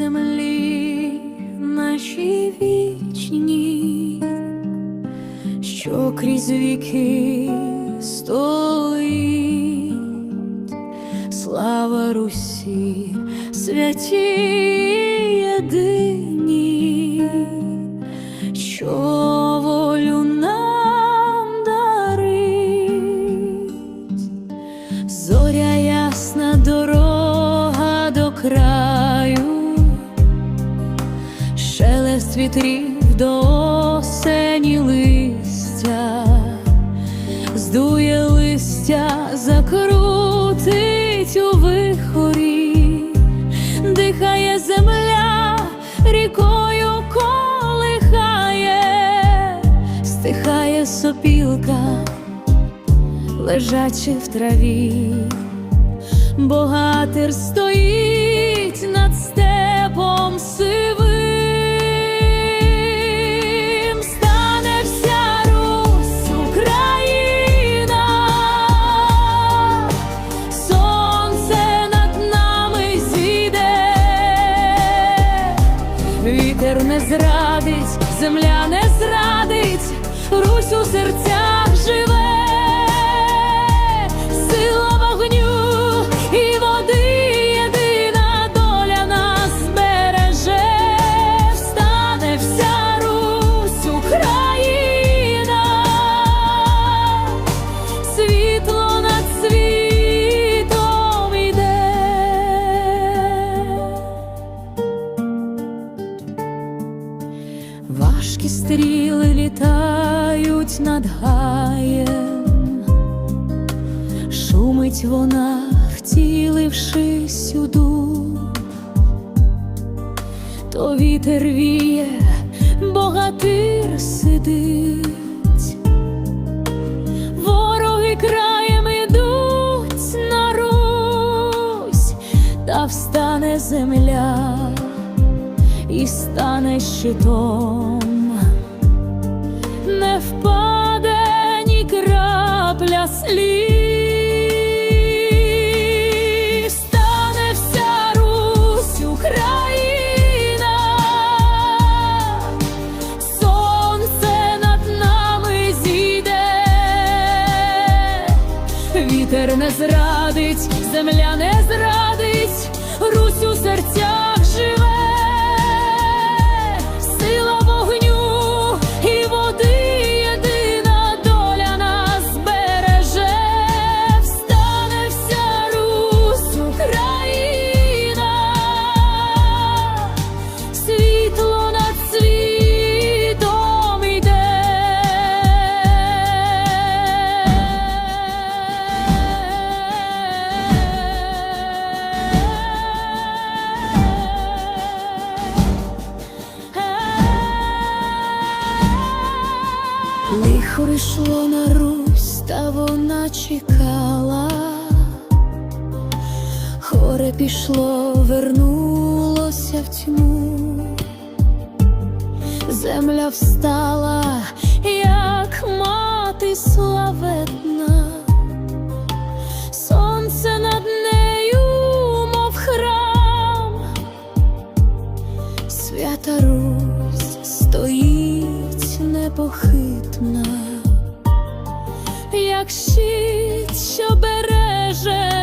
землі наші вічні, що крізь віки стоїть, слава Русі, святі єдині, що шелест вітрів до осені листя, здує листя, закрутить у вихорі, дихає земля, рікою колихає, стихає сопілка лежачи в траві, богатир стоїть вітер не зрадить, земля не зрадить, Русь у серцях живе, Важкі стріли літають над гаєм, шумить вона, втілившись у дух, то вітер віє, богатир сидить, вороги краєм ідуть на Русь, та встане земля і стане щитом, не впаде ні крапля слів, стане вся Русь Україна, сонце над нами зійде, вітер не зрадить, земля не Лихо йшло на Русь, та вона чекала, хоре пішло, вернулося в тьму, земля встала, як мати славетна, сонце над нею, мов храм, свята Русь стоїть непохитна, як щит, що береже